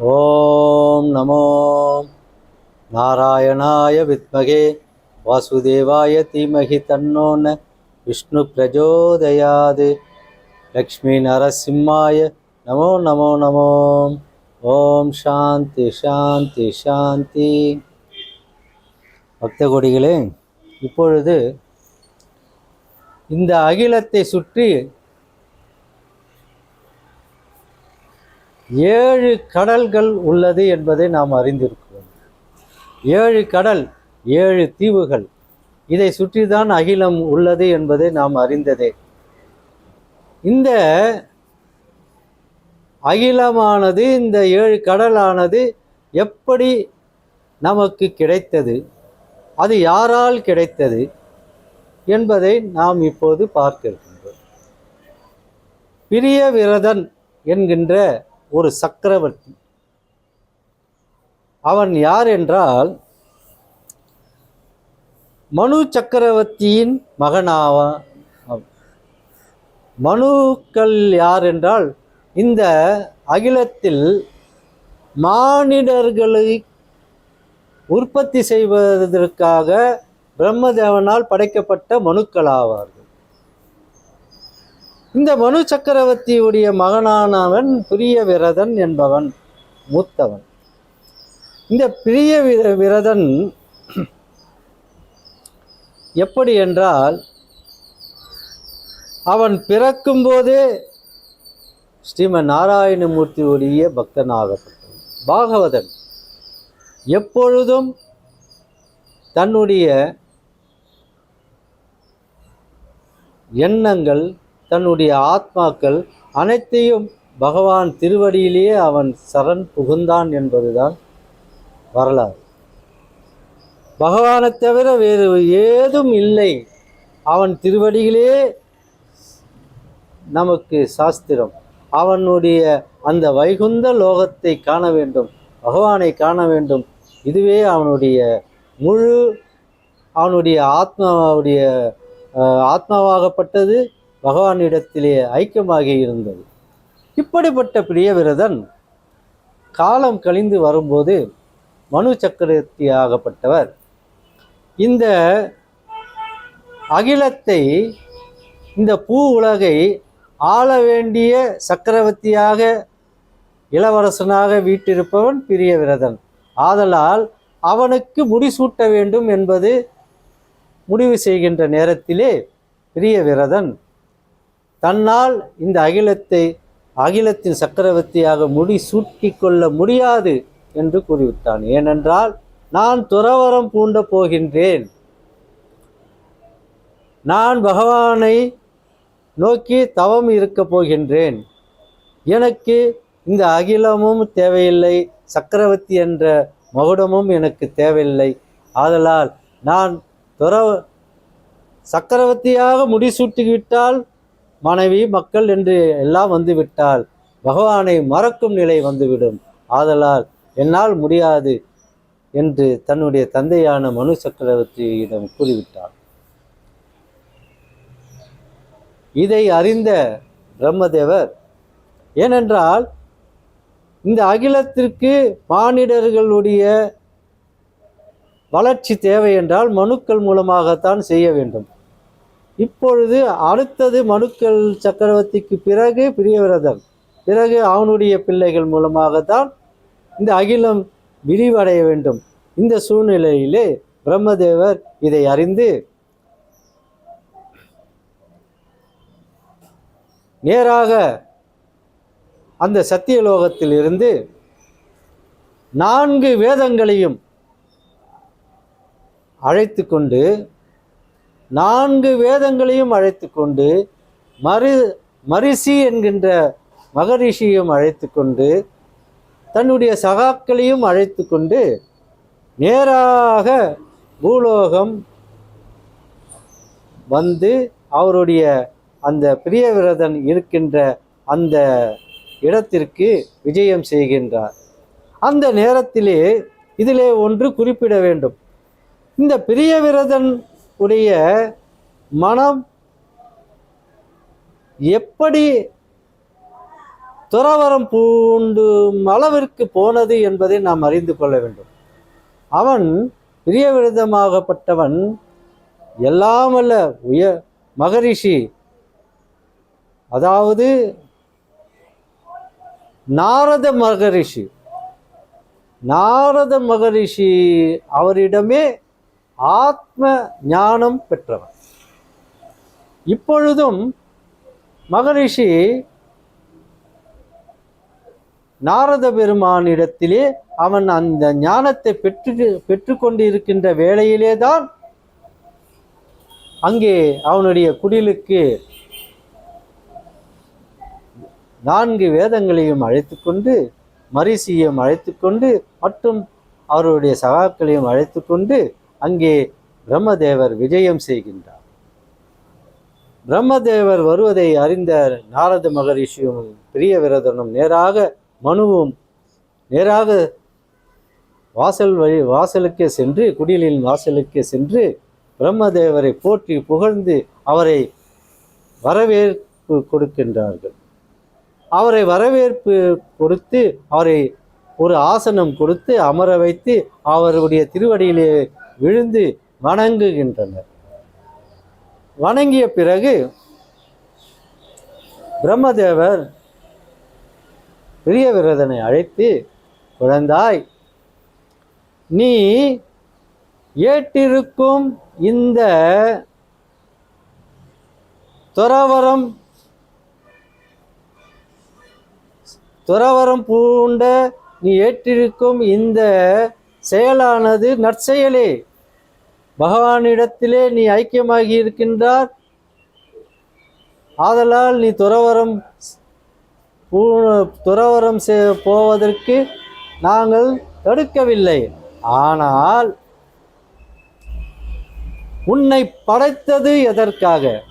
ஓம் நமோ நாராயணாய வித்மகே வாசுதேவாய தீமகி தன்னோன விஷ்ணு பிரஜோதயாது. லக்ஷ்மி நரசிம்மாய நமோ நமோ நமோ. ஓம் சாந்தி சாந்தி சாந்தி. பக்த கொடிகளே இப்பொழுது இந்த அகிலத்தை சுற்றி ஏழு கடல்கள் உள்ளது என்பதை நாம் அறிந்திருக்கிறோம். ஏழு கடல் ஏழு தீவுகள். இதை சுற்றிதான் அகிலம் உள்ளது என்பதை நாம் அறிந்ததே. இந்த அகிலமானது இந்த ஏழு கடலானது எப்படி நமக்கு கிடைத்தது? அது யாரால் கிடைத்தது? என்பதை நாம் இப்போது பார்க்க இருக்கின்றோம். பிரிய விரதன் என்கின்ற ஒரு சக்கரவர்த்தி. அவன் யார் என்றால் மனு சக்கரவர்த்தியின் மகனாவான் மனுக்கள் யார் என்றால் இந்த அகிலத்தில் மானிடர்களை உற்பத்தி செய்வதற்காக பிரம்மதேவனால் படைக்கப்பட்ட மனுக்கள் ஆவார்கள் இந்த மனு சக்கரவர்த்தியுடைய மகனானவன் பிரிய விரதன் என்பவன் மூத்தவன். இந்த பிரிய விரதன் எப்படி என்றால் அவன் பிறக்கும்போதே ஸ்ரீமன் நாராயணமூர்த்தியுடைய பக்தனாகப்பட்டவன் பாகவதன் எப்பொழுதும் தன்னுடைய எண்ணங்கள் தன்னுடைய ஆத்மாக்கள் அனைத்தையும் பகவான் திருவடியிலேயே அவன் சரண் புகுந்தான் என்பதுதான் வரலாறு. பகவானை தவிர வேறு ஏதும் இல்லை. அவன் திருவடிகளே நமக்கு சாஸ்திரம். அவனுடைய அந்த வைகுந்த லோகத்தை காண வேண்டும் பகவானை காண வேண்டும். இதுவே அவனுடைய முழு அவனுடைய ஆத்மாவுடைய ஆத்மாவாகப்பட்டது. பகவானிடத்திலே ஐக்கியமாகி இருந்தது. இப்படிப்பட்ட பிரியவிரதன் காலம் கழிந்து வரும்போது மனு சக்கரவர்த்தி ஆகப்பட்டவர் இந்த அகிலத்தை இந்த பூ உலகை ஆள வேண்டிய சக்கரவர்த்தியாக இளவரசனாக வீட்டிருப்பவன் பிரியவிரதன் ஆதலால் அவனுக்கு முடிசூட்ட வேண்டும் என்பது முடிவு செய்கின்ற நேரத்திலே பிரியவிரதன் தன்னால் இந்த அகிலத்தை அகிலத்தின் சக்கரவர்த்தியாக முடி சூட்டிக் கொள்ள முடியாது என்று கூறிவிட்டான். ஏனென்றால் நான் துறவரம் பூண்ட போகின்றேன். நான் பகவானை நோக்கி தவம் இருக்கப் போகின்றேன். எனக்கு இந்த அகிலமும் தேவையில்லை சக்கரவர்த்தி என்ற மகுடமும் எனக்கு தேவையில்லை. ஆதலால் நான் துற சக்கரவர்த்தியாக முடிசூட்டிவிட்டால் மனைவி மக்கள் என்று எல்லாம் வந்துவிட்டால் பகவானை மறக்கும் நிலை வந்துவிடும். ஆதலால் என்னால் முடியாது என்று தன்னுடைய தந்தையான மனு சக்கரவர்த்தியிடம் கூறிவிட்டார். இதை அறிந்த பிரம்மதேவர் ஏனென்றால் இந்த அகிலத்திற்கு மானிடர்களுடைய வளர்ச்சி தேவை என்றால் மனுக்கள் மூலமாகத்தான் செய்ய வேண்டும். இப்பொழுது அடுத்தது மனுக்கள் சக்கரவர்த்திக்கு பிறகு பிரியவிரதன் பிறகு அவனுடைய பிள்ளைகள் மூலமாகத்தான் இந்த அகிலம் விரிவடைய வேண்டும். இந்த சூழ்நிலையிலே பிரம்மதேவர் இதை அறிந்து நேராக அந்த சத்தியலோகத்தில் இருந்து நான்கு வேதங்களையும் அழைத்து கொண்டு நான்கு வேதங்களையும் அழைத்து கொண்டு மரு மரிஷி என்கின்ற மகரிஷியும் அழைத்து கொண்டு தன்னுடைய சகாக்களையும் அழைத்து கொண்டு நேராக பூலோகம் வந்து அவருடைய அந்த பிரியவிரதன் இருக்கின்ற அந்த இடத்திற்கு விஜயம் செய்கின்றார். அந்த நேரத்திலே இதிலே ஒன்று குறிப்பிட வேண்டும். இந்த பிரியவிரதன் உடைய மனம் எப்படி துறவரம் பூண்டும் அளவிற்கு போனது என்பதை நாம் அறிந்து கொள்ள வேண்டும். அவன் பிரிய விரதமாகப்பட்டவன் எல்லாமல்ல உய மகரிஷி. அதாவது நாரத மகரிஷி. நாரத மகரிஷி அவரிடமே ஆத்ம ஞானம் பெற்றவன். இப்பொழுதும் மகரிஷி நாரத பெருமானிடத்திலே அவன் அந்த ஞானத்தை பெற்று பெற்றுக்கொண்டிருக்கின்ற வேளையிலே தான் அங்கே அவனுடைய குடிலுக்கு நான்கு வேதங்களையும் அழைத்து கொண்டு மரிசியையும் அழைத்து கொண்டு மற்றும் அவருடைய சகாக்களையும் அழைத்து கொண்டு அங்கே பிரம்மதேவர் விஜயம் செய்கின்றார். பிரம்மதேவர் வருவதை அறிந்த நாரத மகரிஷியும் பிரிய விரதனும் நேராக மனுவும் நேராக வாசல் வழி வாசலுக்கே சென்று குடிலின் வாசலுக்கே சென்று பிரம்மதேவரை போற்றி புகழ்ந்து அவரை வரவேற்பு கொடுக்கின்றார்கள். அவரை வரவேற்பு கொடுத்து அவரை ஒரு ஆசனம் கொடுத்து அமர வைத்து அவருடைய திருவடியிலே விழுந்து வணங்குகின்றனர். வணங்கிய பிறகு பிரம்மதேவர் பெரிய விரதனை அழைத்து குழந்தாய் நீ ஏற்றிருக்கும் இந்த துறவரம் துறவரம் பூண்ட நீ ஏற்றிருக்கும் இந்த செயலானது நற்செயலே. பகவானிடத்திலே நீ ஐக்கியமாகி இருக்கின்றார். ஆதலால் நீ துறவரம் துறவரம் செ- போவதற்கு நாங்கள் தடுக்கவில்லை ஆனால் உன்னை படைத்தது எதற்காக?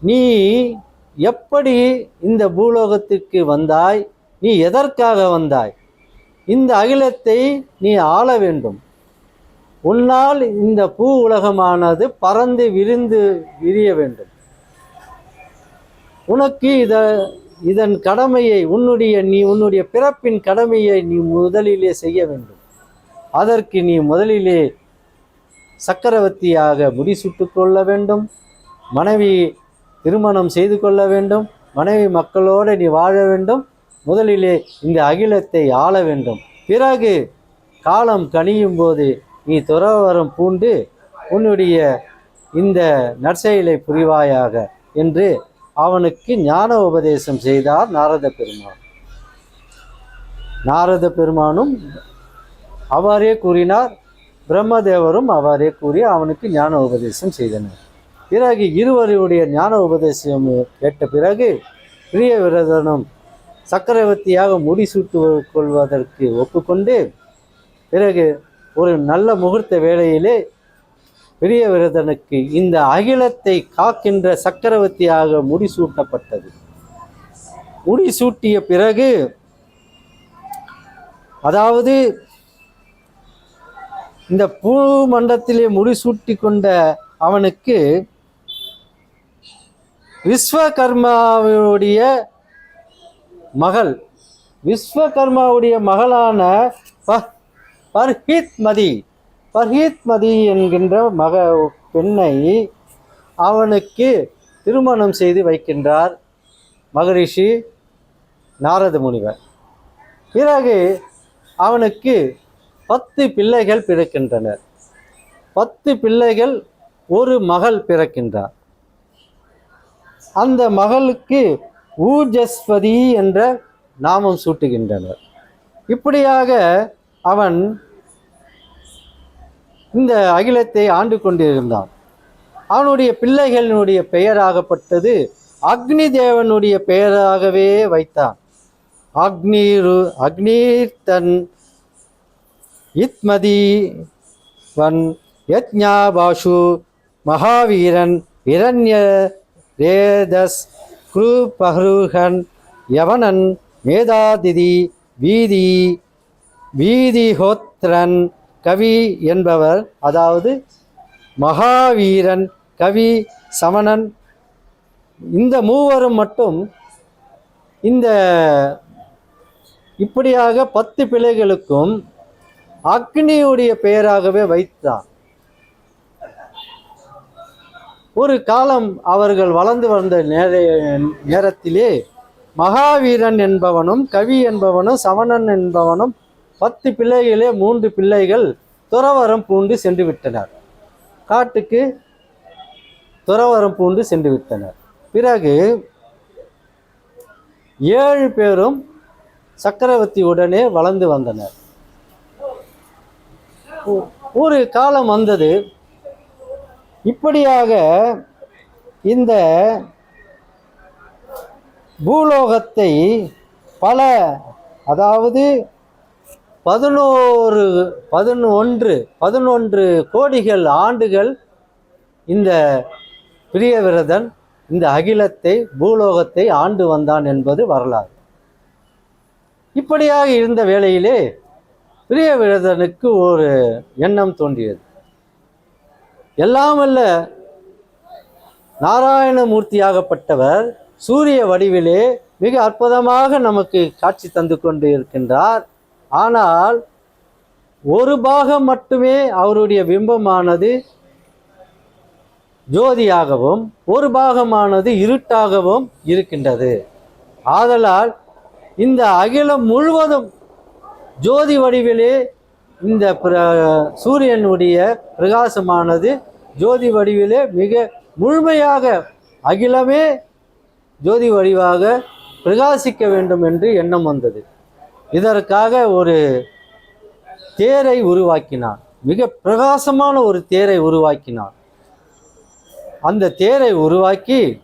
நீ எப்படி இந்த பூலோகத்திற்கு வந்தாய்? நீ எதற்காக வந்தாய்? இந்த அகிலத்தை நீ ஆள வேண்டும். உன்னால் இந்த பூ உலகமானது பறந்து விரிந்து விரிய வேண்டும். உனக்கு இத இதன் கடமையை உன்னுடைய நீ உன்னுடைய பிறப்பின் கடமையை நீ முதலிலே செய்ய வேண்டும். அதற்கு நீ முதலிலே சக்கரவர்த்தியாக முடிசூட்டு கொள்ள வேண்டும். மனைவி திருமணம் செய்து கொள்ள வேண்டும். மனைவி மக்களோடு நீ வாழ வேண்டும். முதலிலே இந்த அகிலத்தை ஆள வேண்டும். பிறகு காலம் கனியும் போது நீ துறவரம் பூண்டு உன்னுடைய இந்த நற்செயலை புரிவாயாக என்று அவனுக்கு ஞான உபதேசம் செய்தார் நாரத பெருமான். நாரத பெருமானும் அவ்வாறே கூறினார். பிரம்மதேவரும் அவ்வாறே கூறி அவனுக்கு ஞான உபதேசம் செய்தனர். பிறகு இருவருடைய ஞான உபதேசம் கேட்ட பிறகு பிரிய விரதனும் சக்கரவர்த்தியாக முடிசூட்டு கொள்வதற்கு ஒப்புக்கொண்டு பிறகு ஒரு நல்ல முகூர்த்த வேளையிலே பெரிய விரதனுக்கு இந்த அகிலத்தை காக்கின்ற சக்கரவர்த்தியாக முடிசூட்டப்பட்டது. முடிசூட்டிய பிறகு அதாவது இந்த பூ மண்டத்திலே முடிசூட்டி கொண்ட அவனுக்கு விஸ்வகர்மாவுடைய மகள். விஸ்வகர்மாவுடைய மகளான ப பர்ஹீத்மதி. என்கின்ற மக பெண்ணை அவனுக்கு திருமணம் செய்து வைக்கின்றார் மகரிஷி நாரத முனிவர். பிறகு அவனுக்கு பத்து பிள்ளைகள் பிறக்கின்றனர். பத்து பிள்ளைகள் ஒரு மகள் பிறக்கின்றார். அந்த மகளுக்கு ஊர்ஜஸ்வதி என்ற நாமம் சூட்டுகின்றனர். இப்படியாக அவன் இந்த அகிலத்தை ஆண்டு கொண்டிருந்தான். அவனுடைய பிள்ளைகளினுடைய பெயராகப்பட்டது அக்னி தேவனுடைய பெயராகவே வைத்தான். அக்னீரு அக்னீர்த்தன் இத்மதி வன் யஜ்ஞாபாஷு மகாவீரன் இரண்ய ரேதஸ் குருபஹருகன் யவனன் மேதாதிதி வீதி வீதிஹோத்ரன் கவி என்பவர் அதாவது மகாவீரன் கவி சமணன். இந்த மூவரும் மட்டும் இந்த இப்படியாக பத்து பிள்ளைகளுக்கும் அக்னியுடைய பெயராகவே வைத்தான் ஒரு காலம் அவர்கள் வளர்ந்து வந்த நேர நேரத்திலே மகாவீரன் என்பவனும் கவி என்பவனும் சமணன் என்பவனும் பத்து பிள்ளைகளே மூன்று பிள்ளைகள் துறவரம் பூண்டு சென்று விட்டனர். காட்டுக்கு துறவரம் பூண்டு சென்று விட்டனர். பிறகு ஏழு பேரும் சக்கரவர்த்தி உடனே வளர்ந்து வந்தனர். ஒரு காலம் வந்தது. இப்படியாக இந்த பூலோகத்தை பல அதாவது பதினோரு பதினொன்று பதினொன்று கோடிகள் ஆண்டுகள் இந்த பிரியவிரதன் இந்த அகிலத்தை பூலோகத்தை ஆண்டு வந்தான் என்பது வரலாறு. இப்படியாக இருந்த வேளையிலே பிரியவிரதனுக்கு ஒரு எண்ணம் தோன்றியது. எல்லாம் அல்ல நாராயணமூர்த்தியாகப்பட்டவர் சூரிய வடிவிலே மிக அற்புதமாக நமக்கு காட்சி தந்து கொண்டு இருக்கின்றார் ஆனால் ஒரு பாகம் மட்டுமே அவருடைய பிம்பமானது ஜோதியாகவும் ஒரு பாகமானது இருட்டாகவும் இருக்கின்றது. ஆதலால் இந்த அகிலம் முழுவதும் ஜோதி வடிவிலே இந்த பிர- சூரியனுடைய பிரகாசமானது ஜோதி வடிவிலே மிக முழுமையாக அகிலமே ஜோதி வடிவாக பிரகாசிக்க வேண்டும் என்று எண்ணம் வந்தது. இதற்காக ஒரு தேரை உருவாக்கினான் மிக பிரகாசமான ஒரு தேரை உருவாக்கினான் அந்த தேரை உருவாக்கி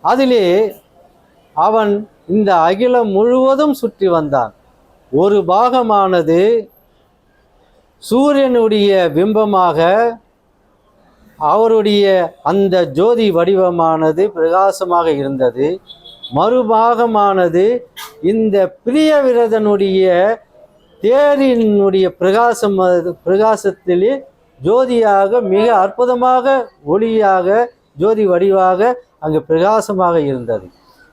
அதிலே அவன் இந்த அகிலம் முழுவதும் சுற்றி வந்தான். ஒரு பாகமானது சூரியனுடைய பிம்பமாக அவருடைய அந்த ஜோதி வடிவமானது பிரகாசமாக இருந்தது. மறுபாகமானது இந்த பிரியவிரதனுடைய தேரினுடைய பிரகாசம் பிரகாசத்திலே ஜோதியாக மிக அற்புதமாக ஒளியாக ஜோதி வடிவாக அங்கு பிரகாசமாக இருந்தது.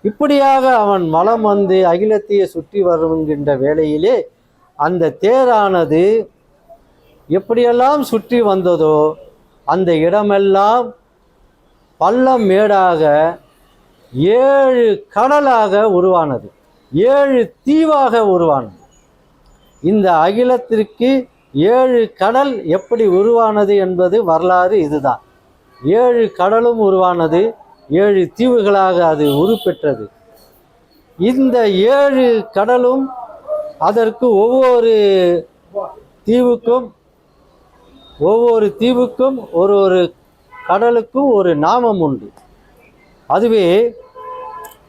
இப்படியாக அவன் மலம் வந்து அகிலத்தையே சுற்றி வருகின்ற வேளையிலே அந்த தேரானது எப்படியெல்லாம் சுற்றி வந்ததோ அந்த இடமெல்லாம் பள்ளம் மேடாக ஏழு கடலாக உருவானது. ஏழு தீவாக உருவானது. இந்த அகிலத்திற்கு ஏழு கடல் எப்படி உருவானது என்பது வரலாறு இதுதான். ஏழு கடலும் உருவானது. ஏழு தீவுகளாக அது உருப்பெற்றது. இந்த ஏழு கடலும் அதற்கு ஒவ்வொரு தீவுக்கும் ஒவ்வொரு தீவுக்கும் ஒரு ஒரு கடலுக்கும் ஒரு நாமம் உண்டு. அதுவே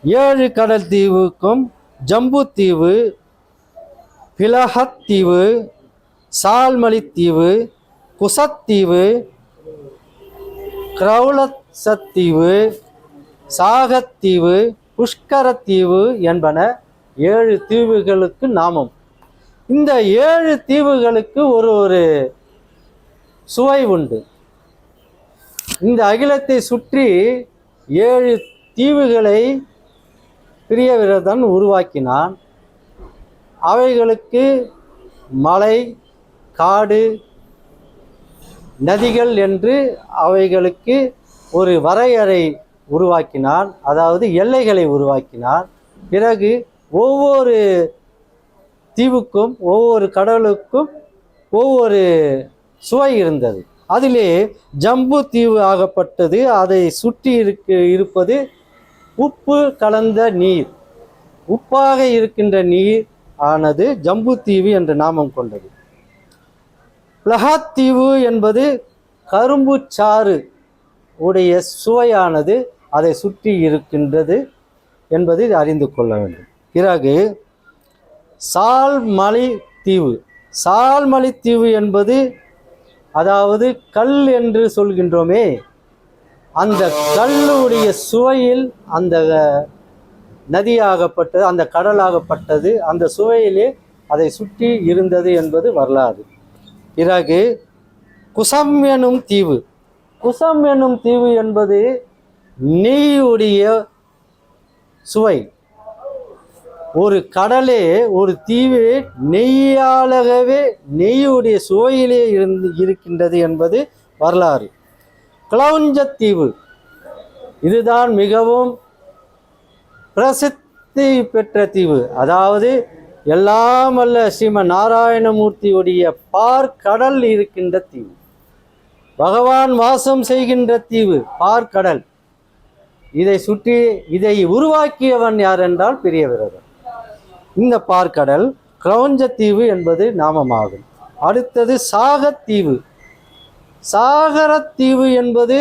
ஏழு கடல் தீவுக்கும் ஜம்பு தீவு பிலஹத் தீவு சால்மலி தீவு குசத்தீவு கிரௌலசத்தீவு சாகத்தீவு புஷ்கரத்தீவு என்பன ஏழு தீவுகளுக்கு நாமம். இந்த ஏழு தீவுகளுக்கு ஒரு ஒரு சுவை உண்டு. இந்த அகிலத்தை சுற்றி ஏழு தீவுகளை பிரியவிரதன் உருவாக்கினான். அவைகளுக்கு மலை காடு நதிகள் என்று அவைகளுக்கு ஒரு வரையறை உருவாக்கினான் அதாவது எல்லைகளை உருவாக்கினான் பிறகு ஒவ்வொரு தீவுக்கும் ஒவ்வொரு கடலுக்கும் ஒவ்வொரு சுவை இருந்தது. அதிலே ஜம்பு தீவு ஆகப்பட்டது. அதை சுற்றி இருக்கு இருப்பது உப்பு கலந்த நீர். உப்பாக இருக்கின்ற நீர் ஆனது ஜம்பு தீவு என்ற நாமம் கொண்டது. பிளஹாத் தீவு என்பது கரும்பு சாறு உடைய சுவையானது. அதை சுற்றி இருக்கின்றது என்பதை அறிந்து கொள்ள வேண்டும். பிறகு சால்மலை தீவு. சால்மலை தீவு என்பது அதாவது கல் என்று சொல்கின்றோமே அந்த கல்லுடைய சுவையில் அந்த நதியாகப்பட்டது அந்த கடலாகப்பட்டது அந்த சுவையிலே அதை சுற்றி இருந்தது என்பது வரலாறு. பிறகு குசம் எனும் தீவு. குசம் எனும் தீவு என்பது நெய்யுடைய சுவை. ஒரு கடலே ஒரு தீவு நெய்யாலகவே நெய்யுடைய சுவையிலே இருந்து இருக்கின்றது என்பது வரலாறு. கிளவுஞ்சத்தீவு. இதுதான் மிகவும் பிரசித்தி பெற்ற தீவு. அதாவது எல்லாம் அல்ல ஸ்ரீமன் நாராயணமூர்த்தியுடைய பார்க்கடல் இருக்கின்ற தீவு. பகவான் வாசம் செய்கின்ற தீவு பார்க்கடல். இதை சுற்றி இதை உருவாக்கியவன் யார் என்றால் பெரிய விரதன் இந்த பார்க்கடல் கிரௌஞ்சத்தீவு என்பது நாமமாகும். அடுத்தது சாகத்தீவு. சாகரத்தீவு என்பது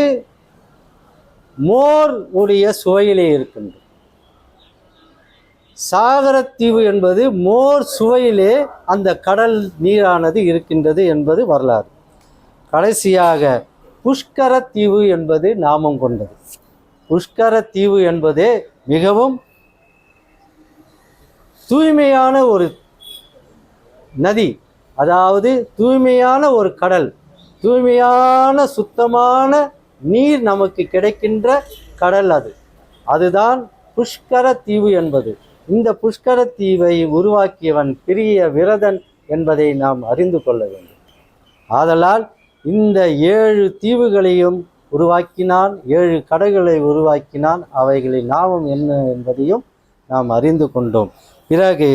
மோர் உடைய சுவையிலே இருக்கின்றது. சாகரத்தீவு என்பது மோர் சுவையிலே அந்த கடல் நீரானது இருக்கின்றது என்பது வரலாறு. கடைசியாக புஷ்கரத்தீவு என்பது நாமம் கொண்டது. புஷ்கர தீவு என்பதே மிகவும் தூய்மையான ஒரு நதி. அதாவது தூய்மையான ஒரு கடல். தூய்மையான சுத்தமான நீர் நமக்கு கிடைக்கின்ற கடல் அது. அதுதான் புஷ்கர தீவு என்பது. இந்த புஷ்கர தீவை உருவாக்கியவன் பெரிய விரதன் என்பதை நாம் அறிந்து கொள்ள வேண்டும். ஆதலால் இந்த ஏழு தீவுகளையும் உருவாக்கினான் ஏழு கடல்களை உருவாக்கினான் அவைகளின் நாமம் என்ன என்பதையும் நாம் அறிந்து கொண்டோம். பிறகு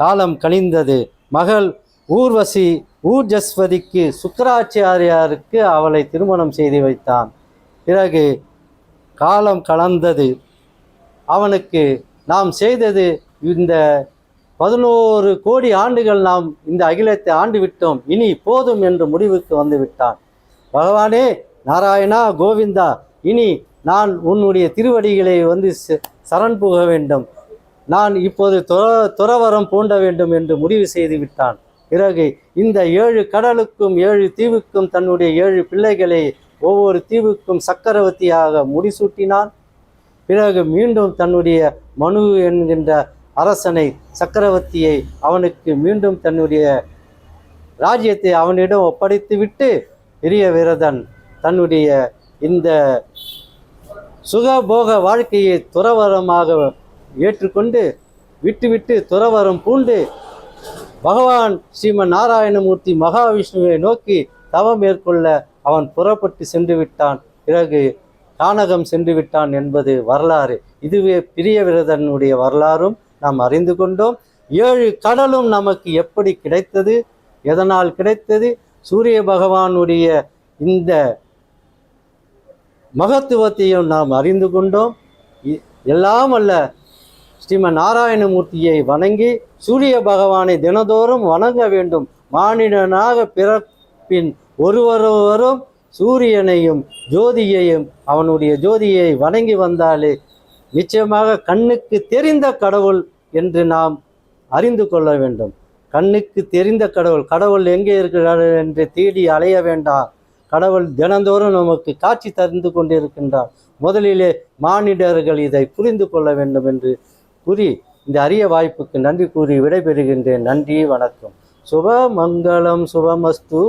காலம் கழிந்தது. மகள் ஊர்வசி ஊர்ஜஸ்வதிக்கு சுக்கராச்சாரியாருக்கு அவளை திருமணம் செய்து வைத்தான். பிறகு காலம் கலந்தது. அவனுக்கு நாம் செய்தது இந்த பதினோரு கோடி ஆண்டுகள் நாம் இந்த அகிலத்தை ஆண்டு விட்டோம். இனி போதும் என்று முடிவுக்கு வந்து விட்டான். பகவானே நாராயணா கோவிந்தா இனி நான் உன்னுடைய திருவடிகளை வந்து ச- சரண் புக வேண்டும். நான் இப்போது துற துறவரம் பூண்ட வேண்டும் என்று முடிவு செய்து விட்டான். பிறகு இந்த ஏழு கடலுக்கும் ஏழு தீவுக்கும் தன்னுடைய ஏழு பிள்ளைகளை ஒவ்வொரு தீவுக்கும் சக்கரவர்த்தியாக முடிசூட்டினான். பிறகு மீண்டும் தன்னுடைய மனு என்கின்ற அரசனை சக்கரவர்த்தியை அவனுக்கு மீண்டும் தன்னுடைய ராஜ்யத்தை அவனிடம் ஒப்படைத்துவிட்டு பெரிய விரதன் தன்னுடைய இந்த சுகபோக வாழ்க்கையை துறவரமாக ஏற்றுக்கொண்டு விட்டுவிட்டு துறவரம் பூண்டு பகவான் ஸ்ரீமன் நாராயணமூர்த்தி மகாவிஷ்ணுவை நோக்கி தவம் மேற்கொள்ள அவன் புறப்பட்டு சென்று விட்டான். பிறகு கானகம் சென்று விட்டான் என்பது வரலாறு. இதுவே பிரிய விரதனுடைய வரலாறும் நாம் அறிந்து கொண்டோம். ஏழு கடலும் நமக்கு எப்படி கிடைத்தது? எதனால் கிடைத்தது? சூரிய பகவானுடைய இந்த மகத்துவத்தையும் நாம் அறிந்து கொண்டோம். இ- எல்லாம் அல்ல ஸ்ரீமன் நாராயணமூர்த்தியை வணங்கி சூரிய பகவானை தினதோறும் வணங்க வேண்டும். மானிடனாக பிறப்பின் ஒருவரொருவரும் சூரியனையும் ஜோதியையும் அவனுடைய ஜோதியை வணங்கி வந்தாலே நிச்சயமாக கண்ணுக்கு தெரிந்த கடவுள் என்று நாம் அறிந்து கொள்ள வேண்டும். கண்ணுக்கு தெரிந்த கடவுள் கடவுள் எங்கே இருக்கிறார் என்று தேடி அலைய வேண்டாம். கடவுள் தினந்தோறும் நமக்கு காட்சி தந்து கொண்டிருக்கின்றார். முதலிலே மானிடர்கள் இதை புரிந்து கொள்ள வேண்டும் என்று கூறி இந்த அரிய வாய்ப்புக்கு நன்றி கூறி விடைபெறுகின்றேன். நன்றி வணக்கம். சுபமங்கலம் சுபமஸ்து.